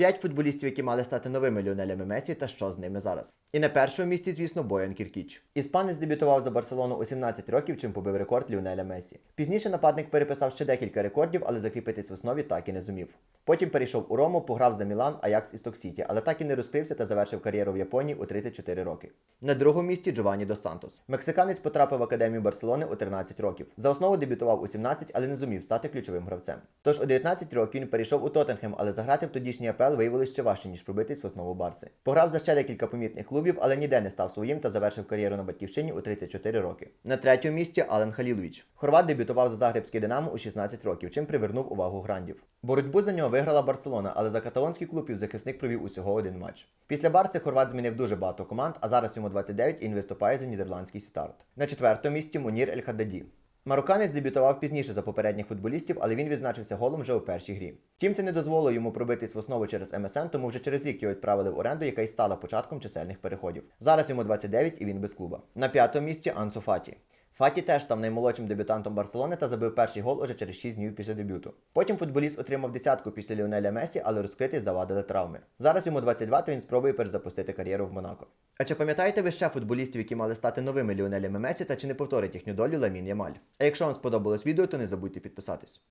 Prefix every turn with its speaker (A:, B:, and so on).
A: П'ять футболістів, які мали стати новими Ліонелями Месі, та що з ними зараз. І на першому місці, звісно, Боян Кіркіч. Іспанець дебютував за Барселону у 17 років, чим побив рекорд Ліонеля Месі. Пізніше нападник переписав ще декілька рекордів, але закріпитись в основі так і не зумів. Потім перейшов у Рому, пограв за Мілан, Аякс і Стоксіті, але так і не розкрився та завершив кар'єру в Японії у 34 роки. На другому місці Джованні Дос Сантос. Мексиканець потрапив в академію Барселони у 13 років. За основу дебютував у 17, але не зумів стати ключовим гравцем. Тож у 19 років він перейшов у Тоттенхем, але заграти в тодішній АПЛ виявилось ще важче, ніж пробитись в основу Барси. Пограв за ще декілька помітних клубів, але ніде не став своїм та завершив кар'єру на батьківщині у 34 роки. На третьому місці Ален Халілович. Хорват дебютував за Загребський Динамо у 16 років, чим привернув увагу грандів. Боротьбу за нього виграла Барселона, але за каталонський клуб захисник провів усього один матч. Після Барси Хорват змінив дуже багато команд, а зараз йому 29 і він виступає за нідерландський Сітарт. На четвертому місці Мунір Ель Хададі. Марокканець дебютував пізніше за попередніх футболістів, але він відзначився голом вже у першій грі. Втім, це не дозволило йому пробитись в основу через МСН, тому вже через рік його відправили в оренду, яка й стала початком чисельних переходів. Зараз йому 29 і він без клуба. На п'ятому місці Ансу Фаті. Теж став наймолодшим дебютантом Барселони та забив перший гол уже через 6 днів після дебюту. Потім футболіст отримав десятку після Ліонеля Месі, але розкритий завадили травми. Зараз йому 22, то він спробує перезапустити кар'єру в Монако. А чи пам'ятаєте ви ще футболістів, які мали стати новими Ліонелями Месі, та чи не повторить їхню долю Ламін Ямаль? А якщо вам сподобалось відео, то не забудьте підписатись.